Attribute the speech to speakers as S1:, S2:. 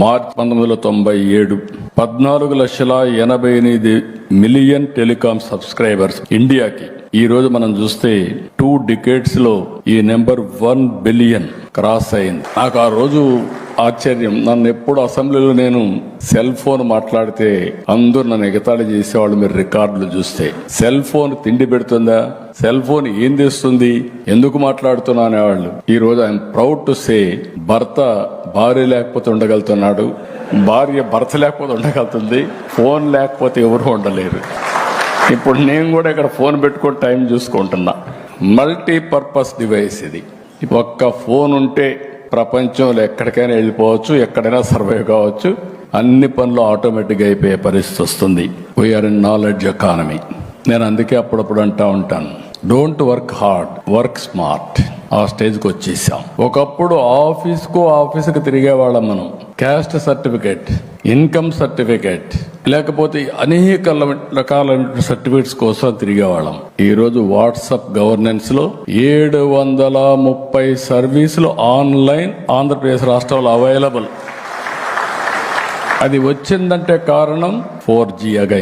S1: March పంతొమ్మిది వందల తొంభై ఏడు పద్నాలుగు లక్షల ఎనభై ఎనిమిది మిలియన్ టెలికాం సబ్స్క్రైబర్స్ ఇండియాకి. ఈ రోజు మనం చూస్తే టూ డికేట్స్లో ఈ నెంబర్ వన్ బిలియన్ క్రాస్ అయింది. నాకు ఆ రోజు ఆశ్చర్యం. నన్ను ఎప్పుడు అసెంబ్లీలో నేను సెల్ ఫోన్ మాట్లాడితే అందరూ నన్ను ఎగతాళి చేసేవాళ్ళు మీరు రికార్డులు చూస్తే. సెల్ ఫోన్ తిండి పెడుతుందా? సెల్ ఫోన్ ఏం తెస్తుంది? ఎందుకు మాట్లాడుతున్నా అనేవాళ్ళు. ఈ రోజు ఐఎమ్ ప్రౌడ్ టు సే భర్త భార్య లేకపోతే ఉండగలుగుతున్నాడు. భార్య భర్త లేకపోతే ఉండగలుగుతుంది. ఫోన్ లేకపోతే ఎవరు ఉండలేరు. ఇప్పుడు నేను కూడా ఇక్కడ ఫోన్ పెట్టుకొని టైం చూసుకుంటున్నా. మల్టీపర్పస్ డివైస్ ఇది. ఒక్క ఫోన్ ఉంటే ప్రపంచంలో ఎక్కడికైనా వెళ్ళిపోవచ్చు ఎక్కడైనా సర్వైవ్ కావచ్చు అన్ని పనులు ఆటోమేటిక్గా అయిపోయే పరిస్థితి వస్తుంది. వీఆర్ ఇన్ నాలెడ్జ్ ఎకానమీ నేను అందుకే అప్పుడప్పుడు అంటా ఉంటాను. Don't work hard work smart ఆ స్టేజ్కి వచ్చేసాం. ఒకప్పుడు ఆఫీస్కు ఆఫీస్కి తిరిగేవాళ్ళం మనం. క్యాస్ట్ సర్టిఫికేట్ ఇన్కమ్ సర్టిఫికేట్ లేకపోతే అనేక రకాల సర్టిఫికేట్స్ కోసం తిరిగేవాళ్ళం. ఈ రోజు వాట్సాప్ గవర్నెన్స్లో ఏడు వందల ముప్పై సర్వీసులు ఆన్లైన్ ఆంధ్రప్రదేశ్ రాష్ట్రంలో అవైలబుల్. అది వచ్చిందంటే కారణం ఫోర్ జీ అగైన్.